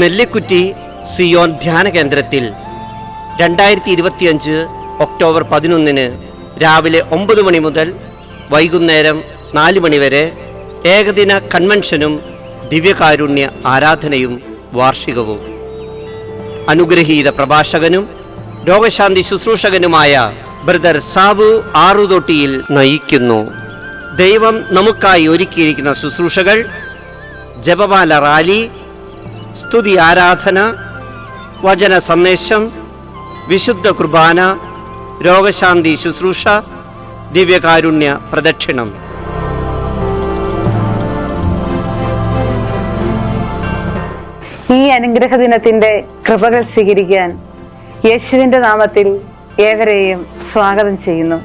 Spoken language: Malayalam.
നെല്ലിക്കുറ്റി സിയോൺ ധ്യാന കേന്ദ്രത്തിൽ രണ്ടായിരത്തി ഇരുപത്തിയഞ്ച് ഒക്ടോബർ പതിനൊന്നിന് രാവിലെ ഒമ്പത് മണി മുതൽ വൈകുന്നേരം നാല് മണിവരെ ഏകദിന കൺവെൻഷനും ദിവ്യകാരുണ്യ ആരാധനയും വാർഷികവും. അനുഗ്രഹീത പ്രഭാഷകനും രോഗശാന്തി ശുശ്രൂഷകനുമായ ബ്രദർ സാബു ആറുതൊട്ടിയിൽ നയിക്കുന്നു. ദൈവം നമുക്കായി ഒരുക്കിയിരിക്കുന്ന ശുശ്രൂഷകൾ ജപമാല റാലി സ്തുതി ആരാധന വചന സന്ദേശം വിശുദ്ധ കുർബാന രോഗശാന്തി ശുശ്രൂഷ ദിവ്യകാരുണ്യ പ്രദക്ഷിണം. ഈ അനുഗ്രഹ ദിനത്തിന്റെ കൃപകൾ സ്വീകരിക്കാൻ യേശുവിന്റെ നാമത്തിൽ ഏവരെയും സ്വാഗതം ചെയ്യുന്നു.